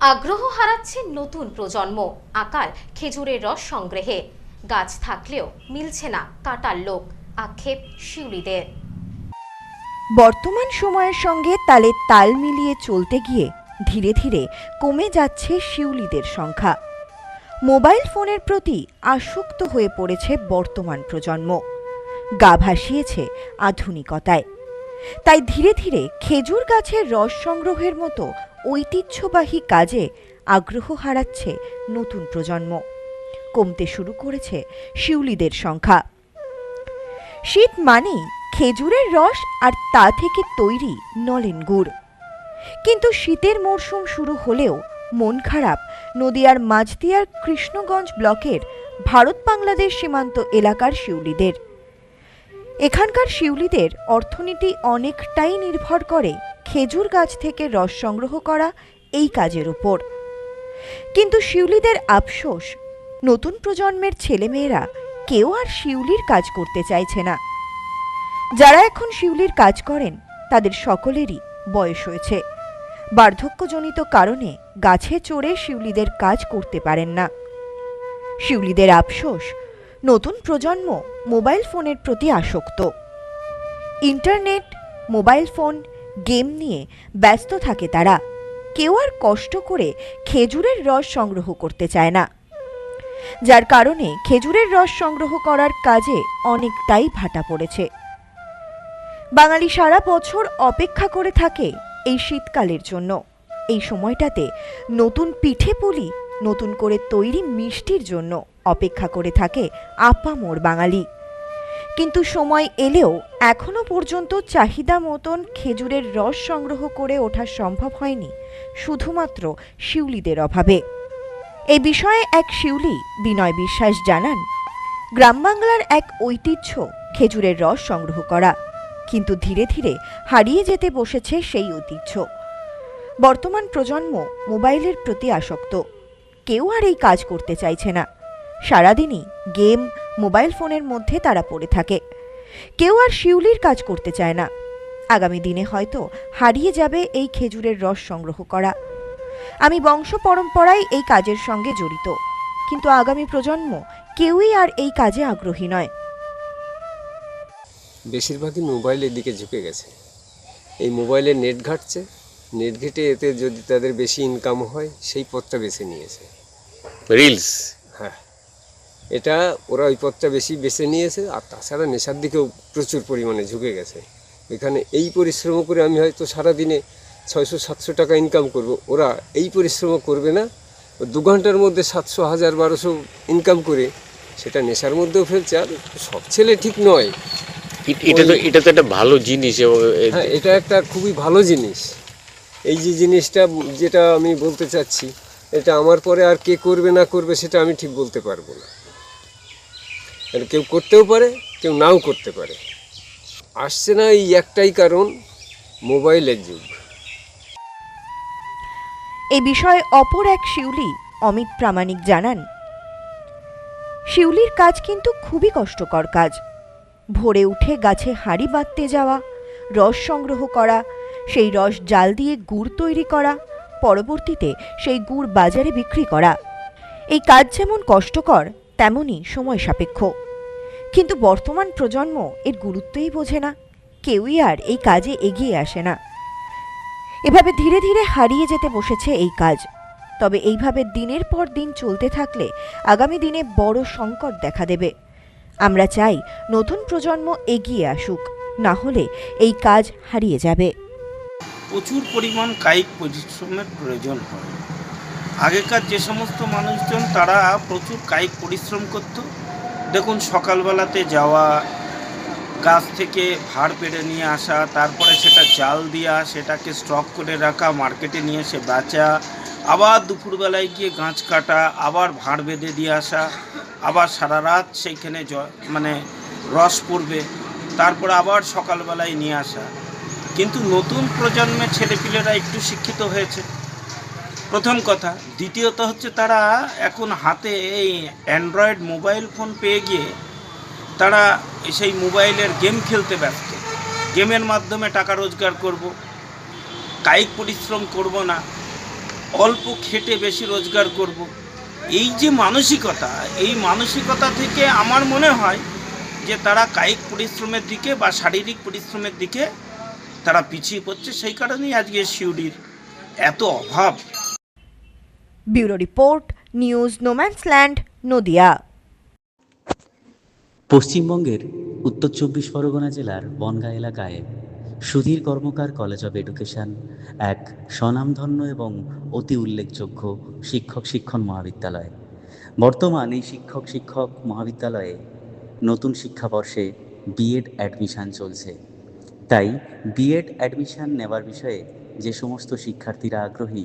আগ্রহ হারাচ্ছে নতুন প্রজন্ম। আকাল খেজুরের রস সংগ্রহে। গাছ থাকলেও মিলছে না কাটার লোক। আক্ষেপ শিউলিদের। বর্তমান সময়ের সঙ্গে তালে তাল মিলিয়ে চলতে গিয়ে ধীরে ধীরে কমে যাচ্ছে শিউলিদের সংখ্যা। মোবাইল ফোনের প্রতি আসক্ত হয়ে পড়েছে বর্তমান প্রজন্ম। গা ভাসিয়েছে আধুনিকতায়। তাই ধীরে ধীরে খেজুর গাছের রস সংগ্রহের মতো ঐতিহ্যবাহী কাজে আগ্রহ হারাচ্ছে নতুন প্রজন্ম। কমতে শুরু করেছে শিউলিদের সংখ্যা। শীত মানেই খেজুরের রস আর তা থেকে তৈরি নলেন গুড়। কিন্তু শীতের মরশুম শুরু হলেও মন খারাপ নদিয়ার মাঝদিয়ার কৃষ্ণগঞ্জ ব্লকের ভারত বাংলাদেশ সীমান্ত এলাকার শিউলিদের। এখানকার শিউলিদের অর্থনীতি অনেকটাই নির্ভর করে খেজুর গাছ থেকে রস সংগ্রহ করা এই কাজের উপর। কিন্তু শিউলিদের আফসোস, নতুন প্রজন্মের ছেলেমেয়েরা কেউ আর শিউলির কাজ করতে চাইছে না। যারা এখন শিউলির কাজ করেন, তাদের সকলেরই বয়স হয়েছে। বার্ধক্যজনিত কারণে গাছে চড়ে শিউলিদের কাজ করতে পারেন না। শিউলিদের আফসোস, নতুন প্রজন্ম মোবাইল ফোনের প্রতি আসক্ত। ইন্টারনেট, মোবাইল ফোন গেম নিয়ে ব্যস্ত থাকে তারা। কেউ আর কষ্ট করে খেজুরের রস সংগ্রহ করতে চায় না। যার কারণে খেজুরের রস সংগ্রহ করার কাজে অনেকটাই ভাটা পড়েছে। বাঙালি সারা বছর অপেক্ষা করে থাকে এই শীতকালের জন্য। এই সময়টাতে নতুন পিঠে পুলি, নতুন করে তৈরি মিষ্টির জন্য অপেক্ষা করে থাকে আপামোর বাঙালি। কিন্তু সময় এলেও এখনও পর্যন্ত চাহিদা মতন খেজুরের রস সংগ্রহ করে ওঠা সম্ভব হয়নি, শুধুমাত্র শিউলিদের অভাবে। এই বিষয়ে এক শিউলি বিনয় বিশ্বাস জানান, গ্রাম বাংলার এক ঐতিহ্য খেজুরের রস সংগ্রহ করা, কিন্তু ধীরে ধীরে হারিয়ে যেতে বসেছে সেই ঐতিহ্য। বর্তমান প্রজন্ম মোবাইলের প্রতি আসক্ত, কেউ আর এই কাজ করতে চাইছে না। সারাদিনই গেম মোবাইল ফোনের মধ্যে তারা পড়ে থাকে। কেউ আর শিউলির কাজ করতে চায় না। আগামী দিনে হয়তো হারিয়ে যাবে এই খেজুরের রস সংগ্রহ করা। আমি বংশ পরম্পরায় এই কাজের সঙ্গে জড়িত। কিন্তু আগামী প্রজন্ম কেউই আর এই কাজে আগ্রহী নয়। বেশিরভাগই মোবাইলের দিকে ঝুঁকে গেছে। এই মোবাইলে নেট ঘাটছে। নেট ঘেটে এতে যদি তাদের বেশি ইনকাম হয় সেই পথটা বেছে নিয়েছে। রিলস হ্যাঁ। এটা ওরা ওই পথটা বেশি বেছে নিয়েছে আর তাছাড়া নেশার দিকেও প্রচুর পরিমাণে ঝুঁকে গেছে। এখানে এই পরিশ্রম করে আমি হয়তো সারাদিনে ছয়শো সাতশো টাকা ইনকাম করব। ওরা এই পরিশ্রম করবে না দু ঘণ্টার মধ্যে সাতশো হাজার বারোশো ইনকাম করে সেটা নেশার মধ্যেও ফেলছে। আর সব ছেলে ঠিক নয়। এটা তো এটা তো একটা ভালো জিনিস এবং হ্যাঁ এটা একটা খুবই ভালো জিনিস। এই যে জিনিসটা যেটা আমি বলতে চাচ্ছি এটা আমার পরে আর কে করবে না করবে সেটা আমি ঠিক বলতে পারব না। এটা কেউ করতেও পারে, কেউ নাও করতে পারে। আসছে না এই একটাই কারণ, মোবাইলের যুগ। এই বিষয়ে অপর এক শিউলি, অমিত প্রামাণিক জানান, শিউলির কাজ কিন্তু খুবই কষ্টকর কাজ। ভোরে উঠে গাছে হাঁড়ি বাঁধতে যাওয়া, রস সংগ্রহ করা, সেই রস জাল দিয়ে গুড় তৈরি করা, পরবর্তীতে সেই গুড় বাজারে বিক্রি করা। এই কাজ যেমন কষ্টকর তেমনই সময় সাপেক্ষ। কিন্তু বর্তমান প্রজন্ম এর গুরুত্বই বোঝে না। কেউই আর এই কাজে এগিয়ে আসে না। এভাবে ধীরে ধীরে হারিয়ে যেতে বসেছে এই কাজ। তবে এইভাবে দিনের পর দিন চলতে থাকলে আগামী দিনে বড় সংকট দেখা দেবে। আমরা চাই নতুন প্রজন্ম এগিয়ে আসুক, না হলে এই কাজ হারিয়ে যাবে। প্রচুর পরিমাণ কায়িক পরিশ্রমের প্রয়োজন হয়। আগেকার যে সমস্ত মানুষজন, তারা প্রচুর কায়িক পরিশ্রম করত। দেখুন, সকালবেলাতে যাওয়া, গাছ থেকে ভাড় পেড়ে নিয়ে আসা, তারপরে সেটা জাল দেওয়া সেটাকে স্টক করে রাখা, মার্কেটে নিয়ে এসে বেচা, আবার দুপুরবেলায় গিয়ে গাছ কাটা, আবার ভাঁড় বেঁধে দিয়ে আসা, আবার সারা রাত সেইখানে মানে রস পড়বে, তারপরে আবার সকালবেলায় নিয়ে আসা। কিন্তু নতুন প্রজন্মের ছেলেপিলেরা একটু শিক্ষিত হয়েছে। প্রথম কথা। দ্বিতীয়ত হচ্ছে তারা এখন হাতে এই অ্যান্ড্রয়েড মোবাইল ফোন পেয়ে গিয়ে তারা সেই মোবাইলের গেম খেলতে ব্যস্ত। গেমের মাধ্যমে টাকা রোজগার করব, কায়িক পরিশ্রম করব না, অল্প খেটে বেশি রোজগার করব। এই যে মানসিকতা, এই মানসিকতা থেকে আমার মনে হয় যে তারা কায়িক পরিশ্রমের দিকে বা শারীরিক পরিশ্রমের দিকে তারা পিছিয়ে পড়ছে। সেই কারণেই আজকে শিউরির এত অভাব। Bureau report, news no man's land Nadia. পশ্চিমবঙ্গের উত্তর চব্বিশ পরগনা জেলার বনগাঁ এলাকায় Sudhir Karmakar college of education এক স্বনামধন্য এবং অতি উল্লেখযোগ্য শিক্ষক শিক্ষণ মহাবিদ্যালয়। বর্তমান এই শিক্ষক শিক্ষক মহাবিদ্যালয়ে নতুন শিক্ষাবর্ষে বিএড অ্যাডমিশান চলছে। তাই বিএড অ্যাডমিশান নেওয়ার বিষয়ে যে সমস্ত শিক্ষার্থীরা আগ্রহী